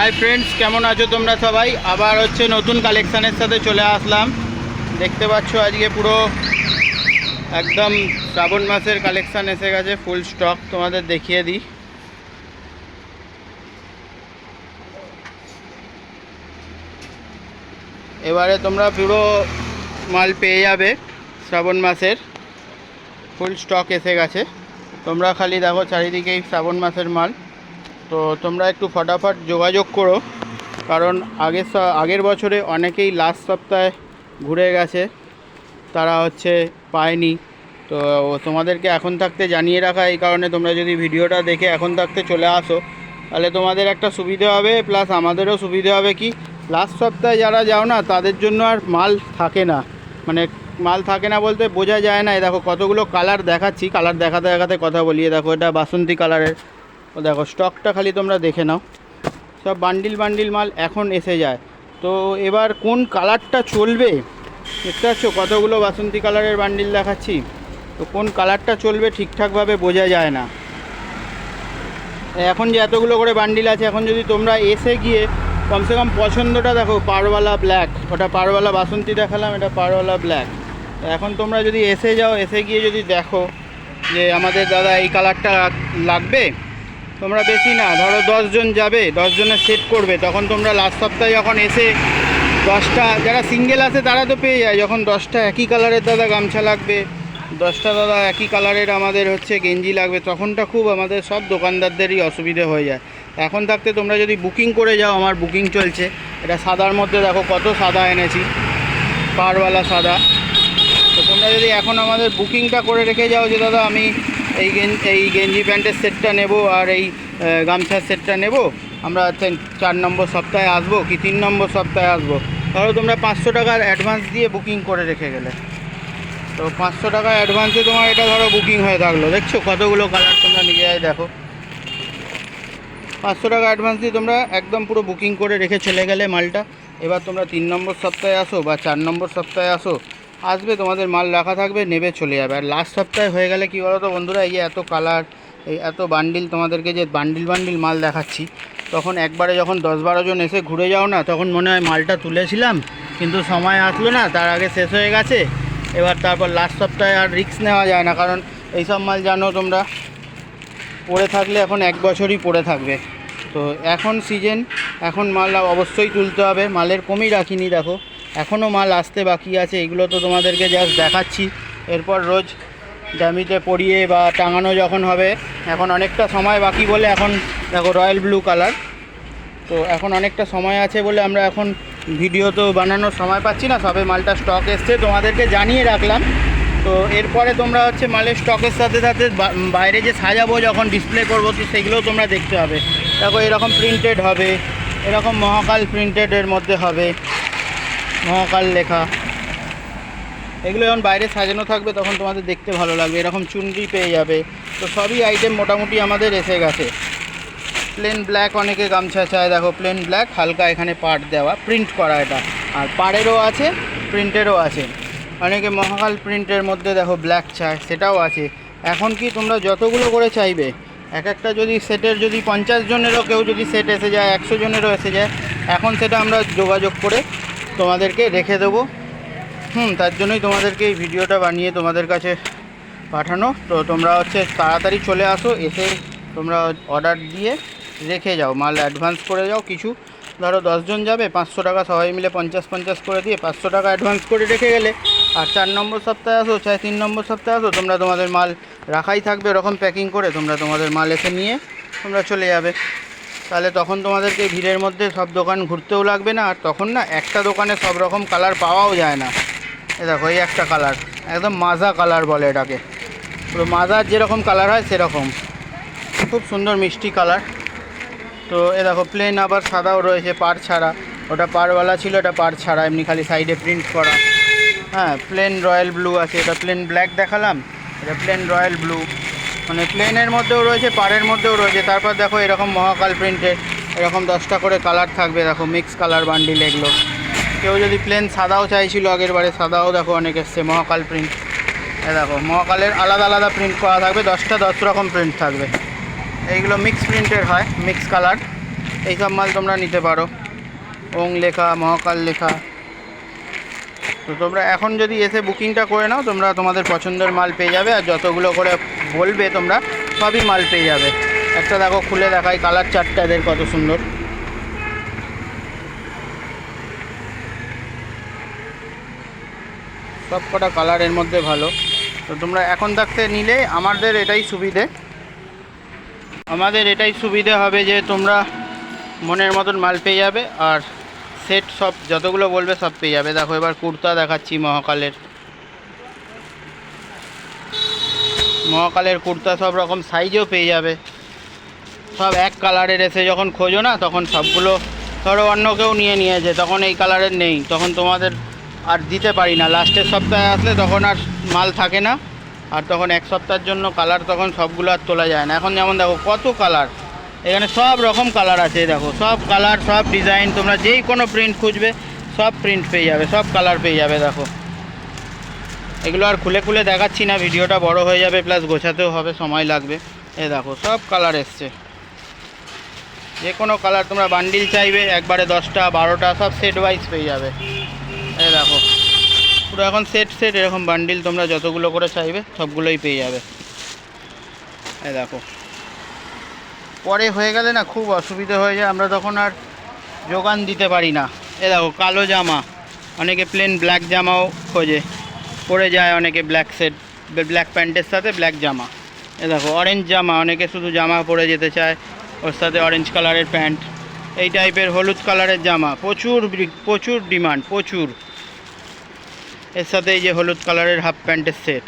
Hi friends কেমন আছো তোমরা সবাই? আবার হচ্ছে নতুন কালেকশানের সাথে চলে আসলাম। দেখতে পাচ্ছ আজকে পুরো একদম শ্রাবণ মাসের কালেকশান এসে গেছে ফুল স্টক তোমাদের দেখিয়ে দিই। এবারে তোমরা পুরো মাল পেয়ে যাবে শ্রাবণ মাসের ফুল স্টক এসে গেছে। তোমরা খালি দেখো চারিদিকেই শ্রাবণ মাসের মাল। তো তোমরা একটু ফটাফট যোগাযোগ করো, কারণ আগের আগের বছরে অনেকেই লাস্ট সপ্তাহে ঘুরে গেছে, তারা হচ্ছে পায়নি। তো তোমাদেরকে এখন থাকতে জানিয়ে রাখা এই কারণে তোমরা যদি ভিডিওটা দেখে এখন থাকতে চলে আসো, তাহলে তোমাদের একটা সুবিধে হবে প্লাস আমাদেরও সুবিধে হবে কি লাস্ট সপ্তাহে যারা যাও না, তাদের জন্য আর মাল থাকে না। মানে মাল থাকে না বলতে বোঝা যায় না। দেখো কতগুলো কালার দেখাচ্ছি কালার দেখাতে দেখাতে কথা বলি। দেখো এটা বাসন্তী কালারের ও দেখো স্টকটা খালি তোমরা দেখে নাও। সব বান্ডিল বান্ডিল মাল এখন এসে যায়। তো এবার কোন কালারটা চলবে? দেখতে পাচ্ছ, কতগুলো বাসন্তী কালারের বান্ডিল দেখাচ্ছি। তো কোন কালারটা চলবে ঠিকঠাকভাবে বোঝা যায় না। এখন যে এতগুলো করে বান্ডিল আছে, এখন যদি তোমরা এসে গিয়ে কমসে কম পছন্দটা দেখো, পারওয়ালা ব্ল্যাক ওটা পারওয়ালা বাসন্তী দেখালাম, এটা পারওয়ালা ব্ল্যাক এখন তোমরা যদি এসে যাও, এসে গিয়ে যদি দেখো যে আমাদের দাদা এই কালারটা লাগবে। তোমরা বেশি না, ধরো দশজন যাবে দশজনের সেট করবে, তখন তোমরা লাস্ট সপ্তাহে যখন এসে দশটা, যারা সিঙ্গেল আছে তারা তো পেয়ে যায়, যখন দশটা একই কালারের দাদা গামছা লাগবে, দশটা দাদা একই কালারের আমাদের হচ্ছে গেঞ্জি লাগবে, তখনটা খুব আমাদের সব দোকানদারদেরই অসুবিধে হয়ে যায়। এখন থাকতে তোমরা যদি বুকিং করে যাও, আমার বুকিং চলছে, এটা সাদার মধ্যে দেখো কত সাদা এনেছি পারওয়ালা সাদা। তো তোমরা যদি এখন আমাদের বুকিংটা করে রেখে যাও যে, দাদা, আমি এই এই গেঞ্জি প্যান্টের সেটটা নেব আর এই গামছার সেটটা নেব। আমরা চার নম্বর সপ্তাহে আসব কি তিন নম্বর সপ্তাহে আসব। ধরো তোমরা পাঁচশো টাকার অ্যাডভান্স দিয়ে বুকিং করে রেখে গেলে। তো পাঁচশো টাকা অ্যাডভান্সে তোমার এটা ধরো বুকিং হয়ে থাকল। দেখছ কতগুলো কালার তোমরা নিজেরাই দেখো। পাঁচশো টাকা অ্যাডভান্স দিয়ে তোমরা একদম পুরো বুকিং করে রেখে চলে গেলে মালটা। এবার তোমরা তিন নম্বর সপ্তাহে আসো বা চার নম্বর সপ্তাহে আসো। আসবে, তোমাদের মাল রাখা থাকবে, নেবে, চলে যাবে। আর লাস্ট সপ্তাহে হয়ে গেলে কী বলো তো বন্ধুরা, এই যে এত কালার এই এত বান্ডিল তোমাদেরকে যে বান্ডিল বান্ডিল মাল দেখাচ্ছি, তখন একবারে যখন দশ বারো জন এসে ঘুরে যাও না, তখন মনে হয় মালটা তুলেছিলাম, কিন্তু সময় আসলো না, তার আগে শেষ হয়ে গেছে। এবার তারপর লাস্ট সপ্তাহে আর রিস্ক নেওয়া যায় না, কারণ এইসব মাল জানো তোমরা, পড়ে থাকলে এখন এক বছরই পড়ে থাকবে। তো এখন সিজন এখন মাল অবশ্যই তুলতে হবে, মালের কমই রাখিনি, দেখো। এখনও মাল আসতে বাকি আছে, এগুলো তো তোমাদেরকে জাস্ট দেখাচ্ছি। এরপর রোজ ড্যামিতে পরিয়ে বা টাঙানো যখন হবে, এখন অনেকটা সময় বাকি বলে এখন দেখো রয়্যাল ব্লু কালার। তো এখন অনেকটা সময় আছে বলে আমরা এখন ভিডিও তো বানানোর সময় পাচ্ছি না, সবে মালটা স্টক এসছে, তোমাদেরকে জানিয়ে রাখলাম। তো এরপরে তোমরা হচ্ছে মালের স্টকের সাথে সাথে বাইরে যে সাজাবো যখন ডিসপ্লে করব, তো সেগুলোও তোমরা দেখতে হবে। দেখো এরকম প্রিন্টেড হবে, এরকম মহাকাল প্রিন্টেডের মধ্যে হবে। মহাকাল লেখা। এগুলো যখন বাইরে সাজানো থাকবে, তখন তোমাদের দেখতে ভালো লাগবে। এরকম চুনরি পেয়ে যাবে। তো সবই আইটেম মোটামুটি আমাদের এসে গেছে। প্লেন ব্ল্যাক অনেকে গামছা চায়। দেখো প্লেন ব্ল্যাক হালকা এখানে পাড় দেওয়া প্রিন্ট করা এটা। আর পাড়েরও আছে প্রিন্টেরও আছে। অনেকে মহাকাল প্রিন্টের মধ্যে দেখো ব্ল্যাক চায়, সেটাও আছে। এখন কি তোমরা যতগুলো করে চাইবে, এক একটা যদি সেটের যদি পঞ্চাশ জনেরও কেউ যদি সেট এসে যায়, একশো জনেরও এসে যায়, এখন সেটা আমরা যোগাযোগ করে তোমাদেরকে রেখে দেবো। হুম, তার জন্যই তোমাদেরকে এই ভিডিওটা বানিয়ে তোমাদের কাছে পাঠানো। তো তোমরা হচ্ছে তাড়াতাড়ি চলে আসো, এসে তোমরা অর্ডার দিয়ে রেখে যাও। মাল অ্যাডভান্স করে যাও কিছু। ধরো দশজন যাবে, পাঁচশো টাকা সবাই মিলে পঞ্চাশ পঞ্চাশ করে দিয়ে পাঁচশো টাকা অ্যাডভান্স করে রেখে গেলে আর চার নম্বর সপ্তাহে আসো চাই তিন নম্বর সপ্তাহে আসো, তোমরা তোমাদের মাল রাখাই থাকবে ওরকম প্যাকিং করে, তোমরা তোমাদের মাল এসে নিয়ে তোমরা চলে যাবে। তাহলে তখন তোমাদেরকে ভিড়ের মধ্যে সব দোকান ঘুরতেও লাগবে না, আর তখন না একটা দোকানে সব রকম কালার পাওয়াও যায় না। এ দেখো, এই একটা কালার একদম মাজা কালার বলে এটাকে। পুরো মাজার যেরকম কালার হয় সেরকম। খুব সুন্দর মিষ্টি কালার তো এ দেখো প্লেন আবার সাদাও রয়েছে পার ছাড়া। ওটা পারওয়ালা ছিল, এটা পার ছাড়া, এমনি খালি সাইডে প্রিন্ট করা। হ্যাঁ প্লেন রয়্যাল ব্লু আছে, এটা প্লেন ব্ল্যাক দেখালাম, এটা প্লেন রয়্যাল ব্লু মানে প্লেনের মধ্যেও রয়েছে, পাড়ের মধ্যেও রয়েছে। তারপর দেখো এরকম মহাকাল প্রিন্টের এরকম দশটা করে কালার থাকবে। দেখো মিক্স কালার বান্ডিল এগুলো। কেউ যদি প্লেন সাদাও চাইছিল, আগের বারে সাদাও দেখো অনেক এসছে মহাকাল প্রিন্ট দেখো, মহাকালের আলাদা আলাদা প্রিন্ট করা থাকবে, দশটা দশ রকম প্রিন্ট থাকবে। এইগুলো মিক্স প্রিন্টের হয় মিক্স কালার এইসব মাল তোমরা নিতে পারো। ওং লেখা, মহাকাল লেখা। তো তোমরা এখন যদি এসে বুকিংটা করে নাও, তোমরা তোমাদের পছন্দের মাল পেয়ে যাবে। আর যতগুলো করে বলবে তোমরা, সবই মাল পেয়ে যাবে। একটা দেখো, খুলে দেখাই কালার চারটা এদের কত সুন্দর। সব কটা কালারের মধ্যে ভালো। তো তোমরা এখন থাকতে নিলে, আমাদের এটাই সুবিধে। আমাদের এটাই সুবিধে হবে যে তোমরা মনের মতন মাল পেয়ে যাবে, আর সেট সব যতগুলো বলবে সব পেয়ে যাবে। দেখো, এবার কুর্তা দেখাচ্ছি মহাকালের। মহাকালের কুর্তা সব রকম সাইজও পেয়ে যাবে। সব এক কালারের এসে যখন খোঁজো না, তখন সবগুলো ধরো অন্য কেউ নিয়ে নিয়েছে, তখন এই কালারের নেই, তখন তোমাদের আর দিতে পারি না। লাস্টের সপ্তাহে আসলে তখন আর মাল থাকে না, আর তখন এক সপ্তাহের জন্য কালার তখন সবগুলো আর তোলা যায় না। এখন যেমন দেখো কত কালার এখানে সব রকম কালার আছে, দেখো। সব কালার সব ডিজাইন তোমরা যেই কোনো প্রিন্ট খুঁজবে, সব প্রিন্ট পেয়ে যাবে, সব কালার পেয়ে যাবে, দেখো। এগুলো আর খুলে খুলে দেখাচ্ছি না, ভিডিওটা বড় হয়ে যাবে প্লাস গোছাতেও হবে, সময় লাগবে। এ দেখো, সব কালার এসছে। যে কোনো কালার তোমরা বান্ডিল চাইবে, একবারে দশটা, বারোটা, সব সেট ওয়াইজ পেয়ে যাবে। এ দেখো, পুরো এখন সেট সেট এরকম বান্ডিল তোমরা যতগুলো করে চাইবে, সবগুলোই পেয়ে যাবে। এ দেখো, পরে হয়ে গেলে না খুব অসুবিধে হয়ে যায়, আমরা তখন আর যোগান দিতে পারি না। এ দেখো, কালো জামা, অনেকে প্লেন ব্ল্যাক জামাও খোঁজে। পরে যায় অনেকে ব্ল্যাক সেট ব্ল্যাক প্যান্টের সাথে ব্ল্যাক জামা। এ দেখো অরেঞ্জ জামা, অনেকে শুধু জামা পরে যেতে চায়, ওর সাথে অরেঞ্জ কালারের প্যান্ট এই টাইপের হলুদ কালারের জামা, প্রচুর প্রচুর ডিমান্ড প্রচুর। এর সাথে এই যে হলুদ কালারের হাফ প্যান্টের সেট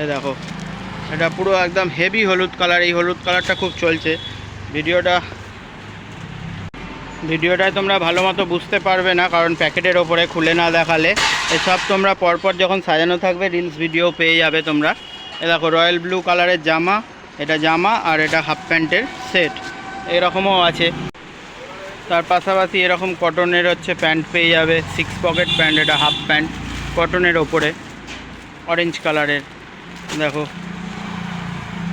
এ দেখো, এটা পুরো একদম হেভি হলুদ কালার এই হলুদ কালারটা খুব চলছে। ভিডিওটা, ভিডিওটায় তোমরা ভালো মতো বুঝতে পারবে না, কারণ প্যাকেটের ওপরে খুলে না দেখালে। এসব তোমরা পরপর যখন সাজানো থাকবে রিলস ভিডিও পেয়ে যাবে তোমরা। এ দেখো রয়্যাল ব্লু কালারের জামা, এটা জামা আর এটা হাফ প্যান্টের সেট এরকমও আছে। তার পাশাপাশি এরকম কটনের হচ্ছে প্যান্ট পেয়ে যাবে সিক্স পকেট প্যান্ট এটা হাফ প্যান্ট কটনের ওপরে অরেঞ্জ কালারের দেখো।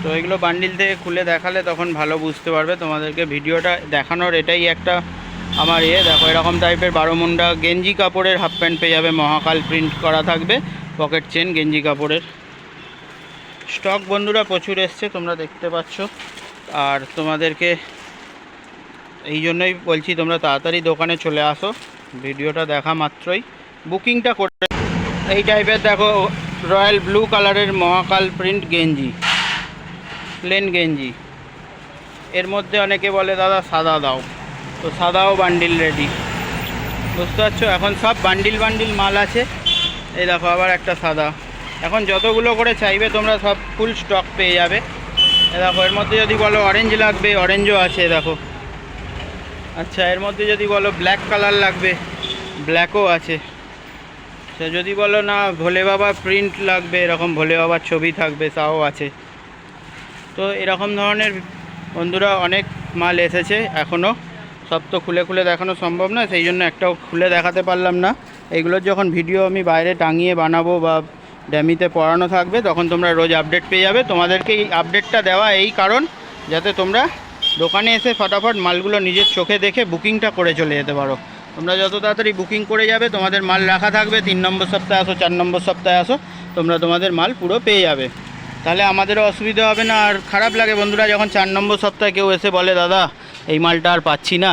তো এগুলো বান্ডিল থেকে খুলে দেখালে তখন ভালো বুঝতে পারবে তোমাদেরকে। ভিডিওটা দেখানোর এটাই একটা আমার ইয়ে দেখো, এরকম টাইপের বারোমুন্ডা গেঞ্জি কাপড়ের হাফ প্যান্ট পেয়ে যাবে, মহাকাল প্রিন্ট করা থাকবে পকেট চেন গেঞ্জি কাপড়ের। স্টক বন্ধুরা প্রচুর এসছে, তোমরা দেখতে পাচ্ছ। আর তোমাদেরকে এই জন্যই বলছি, তোমরা তাড়াতাড়ি দোকানে চলে আসো। ভিডিওটা দেখা মাত্রই। বুকিংটা করে এই টাইপের দেখো রয়্যাল ব্লু কালারের মহাকাল প্রিন্ট গেঞ্জি প্লেন গেঞ্জি। এর মধ্যে অনেকে বলে, দাদা, সাদা দাও। তো সাদাও বান্ডিল রেডি বুঝতে পারছ? এখন সব বান্ডিল বান্ডিল মাল আছে। এই দেখো, আবার একটা সাদা। এখন যতগুলো করে চাইবে তোমরা সব ফুল স্টক পেয়ে যাবে। এ দেখো, এর মধ্যে যদি বলো অরেঞ্জ লাগবে অরেঞ্জও আছে দেখো। আচ্ছা এর মধ্যে যদি বলো ব্ল্যাক কালার লাগবে ব্ল্যাকও আছে। সে যদি বলো না, ভোলে বাবা প্রিন্ট লাগবে, এরকম ভোলে বাবার ছবি থাকবে, তাও আছে। তো এরকম ধরনের বন্ধুরা অনেক মাল এসেছে এখনও সব তো খুলে খুলে দেখানো সম্ভব না সেই জন্য একটাও খুলে দেখাতে পারলাম না। এইগুলোর যখন ভিডিও আমি বাইরে টাঙিয়ে বানাবো বা ড্যামিতে পড়ানো থাকবে, তখন তোমরা রোজ আপডেট পেয়ে যাবে। তোমাদেরকে এই আপডেটটা দেওয়া এই কারণ, যাতে তোমরা দোকানে এসে ফটাফট মালগুলো নিজের চোখে দেখে বুকিংটা করে চলে যেতে পারো। তোমরা যত তাড়াতাড়ি বুকিং করে যাবে, তোমাদের মাল রাখা থাকবে, তিন নম্বর সপ্তাহে আসো, চার নম্বর সপ্তাহে আসো, তোমরা তোমাদের মাল পুরো পেয়ে যাবে। তাহলে আমাদেরও অসুবিধা হবে না, আর খারাপ লাগে বন্ধুরা, যখন চার নম্বর সপ্তাহে কেউ এসে বলে, দাদা, এই মালটা আর পাচ্ছি না।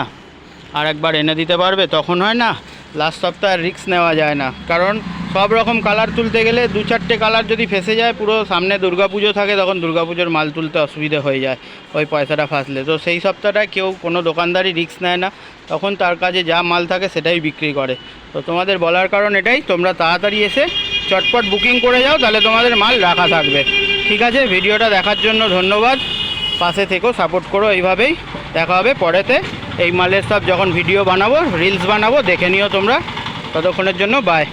আর একবার এনে দিতে পারবে, তখন হয় না লাস্ট সপ্তাহে রিস্ক নেওয়া যায় না। কারণ সব রকম কালার তুলতে গেলে দু চারটে কালার যদি ফেসে যায়, পুরো সামনে দুর্গাপুজো থাকে, তখন দুর্গাপুজোর মাল তুলতে অসুবিধা হয়ে যায় ওই পয়সাটা ফাঁসলে। তো সেই সপ্তাহটায় কেউ, কোনো দোকানদারই রিস্ক নেয় না। তখন তার কাছে যা মাল থাকে সেটাই বিক্রি করে। তো তোমাদের বলার কারণ এটাই, তোমরা তাড়াতাড়ি এসে চটপট বুকিং করে যাও, তাহলে তোমাদের মাল রাখা থাকবে। ঠিক আছে ভিডিওটা দেখার জন্য ধন্যবাদ। পাশে থেকেও সাপোর্ট করো, এইভাবেই দেখা হবে পরেতে। এই মালের সব যখন ভিডিও বানাবো রিলস বানাবো দেখে নিও তোমরা। ততক্ষণের জন্য বাই